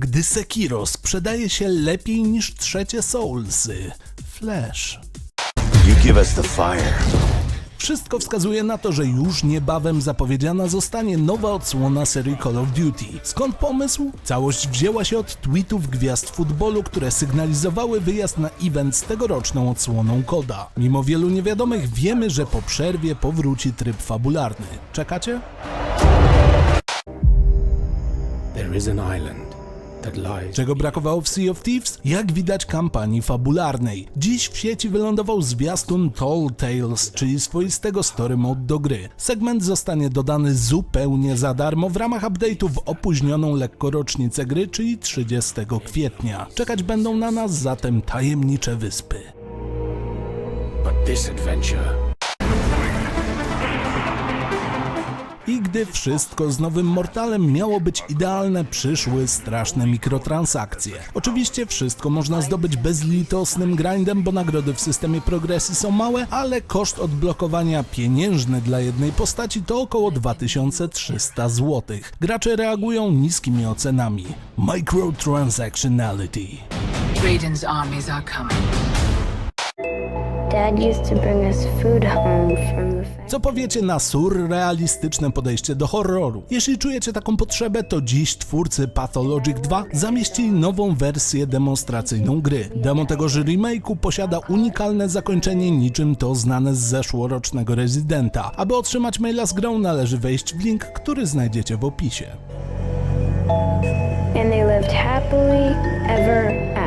Gdy Sekiro sprzedaje się lepiej niż trzecie Soulsy. Flash. You give us the fire. Wszystko wskazuje na to, że już niebawem zapowiedziana zostanie nowa odsłona serii Call of Duty. Skąd pomysł? Całość wzięła się od tweetów gwiazd futbolu, które sygnalizowały wyjazd na event z tegoroczną odsłoną koda. Mimo wielu niewiadomych wiemy, że po przerwie powróci tryb fabularny. Czekacie? There is an island. Czego brakowało w Sea of Thieves? Jak widać kampanii fabularnej. Dziś w sieci wylądował zwiastun Tall Tales, czyli swoistego story mode do gry. Segment zostanie dodany zupełnie za darmo w ramach update'u w opóźnioną lekko rocznicę gry, czyli 30 kwietnia. Czekać będą na nas zatem tajemnicze wyspy. But this adventure I gdy wszystko z nowym Mortalem miało być idealne, przyszły straszne mikrotransakcje. Oczywiście wszystko można zdobyć bezlitosnym grindem, bo nagrody w systemie progresji są małe, ale koszt odblokowania pieniężny dla jednej postaci to około 2300 zł. Gracze reagują niskimi ocenami. Microtransactionality. Raiden's armies are coming. Co powiecie na surrealistyczne podejście do horroru? Jeśli czujecie taką potrzebę, to dziś twórcy Pathologic 2 zamieścili nową wersję demonstracyjną gry. Demo tegoż remake'u posiada unikalne zakończenie niczym to znane z zeszłorocznego Residenta. Aby otrzymać maila z grą należy wejść w link, który znajdziecie w opisie. And they lived happily ever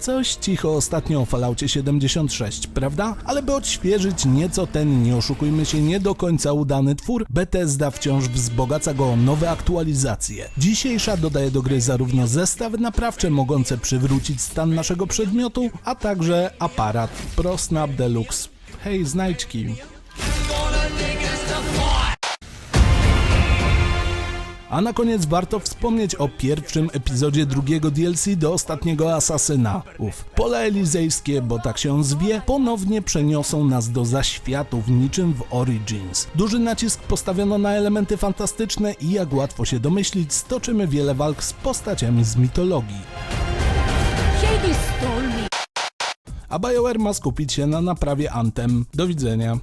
Coś cicho ostatnio o Falloutie 76, prawda? Ale by odświeżyć nieco ten, nie oszukujmy się, nie do końca udany twór, Bethesda wciąż wzbogaca go o nowe aktualizacje. Dzisiejsza dodaje do gry zarówno zestawy naprawcze mogące przywrócić stan naszego przedmiotu, a także aparat ProSnap Deluxe. Hej, znajdźki. A na koniec warto wspomnieć o pierwszym epizodzie drugiego DLC do ostatniego Asasyna. Ów, pole elizejskie, bo tak się zwie, ponownie przeniosą nas do zaświatów niczym w Origins. Duży nacisk postawiono na elementy fantastyczne i jak łatwo się domyślić, stoczymy wiele walk z postaciami z mitologii. A BioWare ma skupić się na naprawie Anthem. Do widzenia.